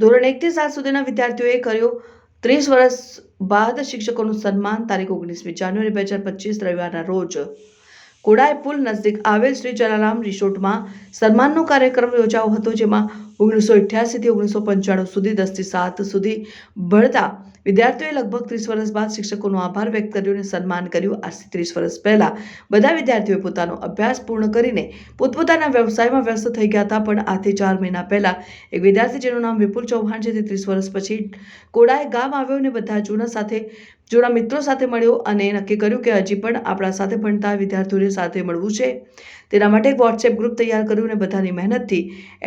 ધોરણ એકથી સાત સુધીના વિદ્યાર્થીઓએ કર્યો. ત્રીસ વર્ષ બાદ શિક્ષકોનું સન્માન તારીખ ઓગણીસમી જાન્યુઆરી બે હજાર પચીસ રવિવારના રોજ. કોડાઈ પુલ નજદીક આવેલ શ્રી જલારામ રિસોર્ટમાં સન્માનનો કાર્યક્રમ યોજાયો હતો, જેમાં ઓગણીસો અઠ્યાસીથી ઓગણીસો પંચાણું સુધી દસથી સાત સુધી ભણતા વિદ્યાર્થીઓએ લગભગ ત્રીસ વર્ષ બાદ શિક્ષકોનો આભાર વ્યક્ત કર્યો અને સન્માન કર્યું. આજથી ત્રીસ વર્ષ પહેલાં બધા વિદ્યાર્થીઓએ પોતાનો અભ્યાસ પૂર્ણ કરીને પોતપોતાના વ્યવસાયમાં વ્યસ્ત થઈ ગયા હતા, પણ આથી ચાર મહિના પહેલા એક વિદ્યાર્થી જેનું નામ વિપુલ ચૌહાણ છે તે ત્રીસ વર્ષ પછી કોડાએ ગામ આવ્યો અને બધા જૂના સાથે જૂના મિત્રો સાથે મળ્યો અને નક્કી કર્યું કે હજી પણ આપણા સાથે ભણતા વિદ્યાર્થીઓને સાથે મળવું છે, તેના માટે એક વોટ્સએપ ગ્રુપ તૈયાર કર્યું અને બધાની મહેનતથી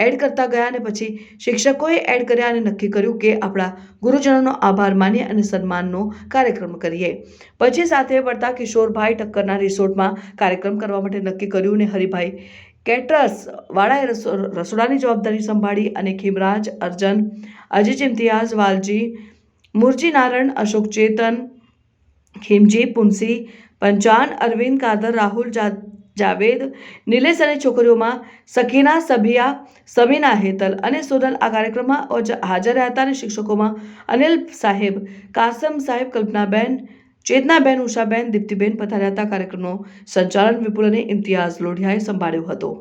એડ કરતા ગયા અને પછી શિક્ષકોએ એડ કર્યા અને નક્કી કર્યું કે આપણા ગુરુજનોનો આભાર માનીએ અને સન્માનનો કાર્યક્રમ કરીએ. પછી સાથે પડતા કિશોરભાઈ ઠક્કરના રિસોર્ટમાં કાર્યક્રમ કરવા માટે નક્કી કર્યું અને હરિભાઈ કેટરસ વાળાએ રસોડાની જવાબદારી સંભાળી અને ખીમરાજ અર્જન અજીજ ઇમ્તિયાઝ વાલજી મુરજી નારણ અશોક ચેતન ખીમજી પુનસી પંચાન અરવિંદ કાદર રાહુલ જાવેદ નિલેશ અને છોકરીઓમાં સખીના સભિયા સમીના હેતલ અને સોનલ આ કાર્યક્રમમાં હાજર રહ્યા હતા અને શિક્ષકોમાં અનિલ સાહેબ કાસમ સાહેબ કલ્પનાબેન ચેતનાબેન ઉષાબેન દીપ્તિબેન પધાર્યા હતા કાર્યક્રમનું સંચાલન વિપુલ અને ઇમ્તિયાઝ લોઢિયાએ સંભાળ્યો હતો